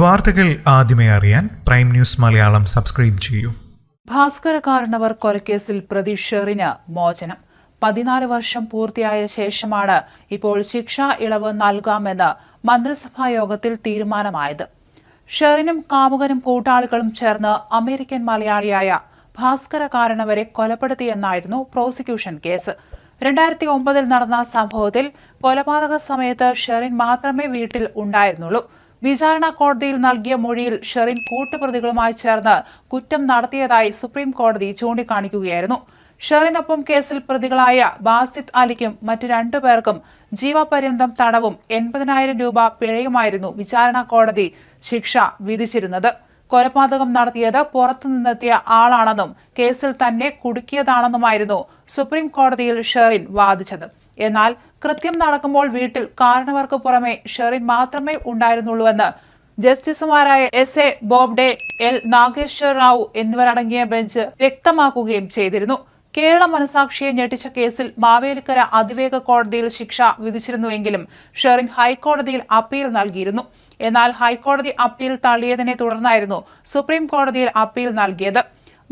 വാർത്തകൾ ആദ്യമേ അറിയാൻ പ്രൈം ന്യൂസ് മലയാളം സബ്സ്ക്രൈബ് ചെയ്യൂ. ഭാസ്കര കാരണവർ കൊലക്കേസിൽ പ്രതി ഷെറിന് മോചനം. പതിനാല് വർഷം പൂർത്തിയായ ശേഷമാണ് ഇപ്പോൾ ശിക്ഷാ ഇളവ് നൽകാമെന്ന് മന്ത്രിസഭാ യോഗത്തിൽ തീരുമാനമായത്. ഷെറിനും കാമുകനും കൂട്ടാളികളും ചേർന്ന് അമേരിക്കൻ മലയാളിയായ ഭാസ്കര കാരണവരെ കൊലപ്പെടുത്തിയെന്നായിരുന്നു പ്രോസിക്യൂഷൻ കേസ്. രണ്ടായിരത്തി ഒമ്പതിൽ നടന്ന സംഭവത്തിൽ കൊലപാതക സമയത്ത് ഷെറിൻ മാത്രമേ വീട്ടിൽ ഉണ്ടായിരുന്നുള്ളൂ. വിചാരണ കോടതിയിൽ നൽകിയ മൊഴിയിൽ ഷെറിൻ കൂട്ടുപ്രതികളുമായി ചേർന്ന് കുറ്റം നടത്തിയതായി സുപ്രീം കോടതി ചൂണ്ടിക്കാണിക്കുകയായിരുന്നു. ഷെറിനൊപ്പം കേസിൽ പ്രതികളായ ബാസിദ് അലിക്കും മറ്റു രണ്ടുപേർക്കും ജീവപര്യന്തം തടവും എൺപതിനായിരം രൂപ പിഴയുമായിരുന്നു വിചാരണ കോടതി ശിക്ഷ വിധിച്ചിരുന്നത്. കൊലപാതകം നടത്തിയത് പുറത്തുനിന്നെത്തിയ ആളാണെന്നും കേസിൽ തന്നെ കുടുക്കിയതാണെന്നുമായിരുന്നു സുപ്രീം കോടതിയിൽ ഷെറിൻ വാദിച്ചത്. എന്നാൽ കൃത്യം നടക്കുമ്പോൾ വീട്ടിൽ കാരണവർക്ക് പുറമെ ഷെറിൻ മാത്രമേ ഉണ്ടായിരുന്നുള്ളൂവെന്ന് ജസ്റ്റിസുമാരായ S A Bobde L Nageswar Rao എന്നിവരടങ്ങിയ ബെഞ്ച് വ്യക്തമാക്കുകയും ചെയ്തിരുന്നു. കേരള മനസാക്ഷിയെ ഞെട്ടിച്ച കേസിൽ മാവേലിക്കര അതിവേഗ കോടതിയിൽ ശിക്ഷ വിധിച്ചിരുന്നുവെങ്കിലും ഷെറിൻ ഹൈക്കോടതിയിൽ അപ്പീൽ നൽകിയിരുന്നു. എന്നാൽ ഹൈക്കോടതി അപ്പീൽ തള്ളിയതിനെ തുടർന്നായിരുന്നു സുപ്രീം കോടതിയിൽ അപ്പീൽ നൽകിയത്.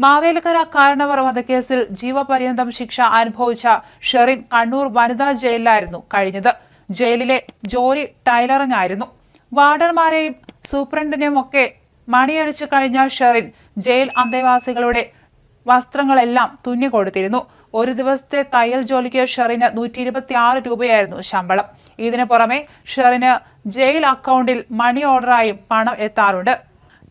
മാവേലിക്കര കാരണവർ വധക്കേസിൽ ജീവപര്യന്തം ശിക്ഷ അനുഭവിച്ച ഷെറിൻ കണ്ണൂർ വനിതാ ജയിലിലായിരുന്നു കഴിഞ്ഞത്. ജയിലിലെ ജോലി ടൈലറിംഗ് ആയിരുന്നു വാർഡർമാരെയും സൂപ്രണ്ടിനെയും ഒക്കെ മണിയടിച്ചു കഴിഞ്ഞ ഷെറിൻ ജയിൽ അന്തേവാസികളുടെ വസ്ത്രങ്ങളെല്ലാം തുന്നിക്കൊടുത്തിരുന്നു ഒരു ദിവസത്തെ തയ്യൽ ജോലിക്ക് ഷെറിന് നൂറ്റി ഇരുപത്തി ആറ് രൂപയായിരുന്നു ശമ്പളം. ഇതിനു പുറമെ ഷെറിന് ജയിൽ അക്കൗണ്ടിൽ മണി ഓർഡറായും പണം എത്താറുണ്ട്.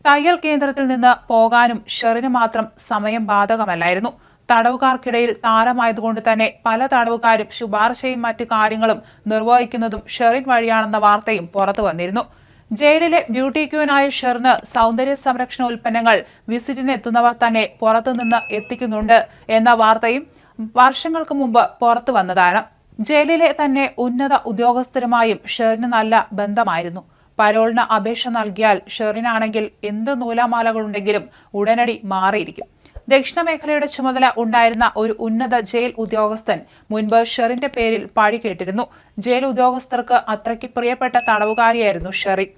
തയ്യൽ കേന്ദ്രത്തിൽ നിന്ന് പോകാനും ഷെറിന് മാത്രം സമയം ബാധകമല്ലായിരുന്നു. തടവുകാർക്കിടയിൽ താരമായതുകൊണ്ട് തന്നെ പല തടവുകാരും ശുപാർശയും മറ്റു കാര്യങ്ങളും നിർവഹിക്കുന്നതും ഷെറിൻ വഴിയാണെന്ന വാർത്തയും പുറത്തു വന്നിരുന്നു. ജയിലിലെ ബ്യൂട്ടി ക്യൂനായ ഷെറിന് സൗന്ദര്യ സംരക്ഷണ ഉൽപ്പന്നങ്ങൾ വിസിറ്റിന് എത്തുന്നവർ തന്നെ പുറത്തുനിന്ന് എത്തിക്കുന്നുണ്ട് എന്ന വാർത്തയും വർഷങ്ങൾക്ക് മുമ്പ് പുറത്തു വന്നതാണ്. ജയിലിലെ തന്നെ ഉന്നത ഉദ്യോഗസ്ഥരുമായും ഷെറിന് നല്ല ബന്ധമായിരുന്നു. പരോളിന് അപേക്ഷ നൽകിയാൽ ഷെറിനാണെങ്കിൽ എന്ത് നൂലാമാലകളുണ്ടെങ്കിലും ഉടനടി മാറിയിരിക്കും. ദക്ഷിണ മേഖലയുടെ ചുമതല ഉണ്ടായിരുന്ന ഒരു ഉന്നത ജയിൽ ഉദ്യോഗസ്ഥൻ മുൻപ് ഷെറിന്റെ പേരിൽ പഴി കേട്ടിരുന്നു. ജയിൽ ഉദ്യോഗസ്ഥർക്ക് അത്രയ്ക്ക് പ്രിയപ്പെട്ട തടവുകാരിയായിരുന്നു ഷെറിൻ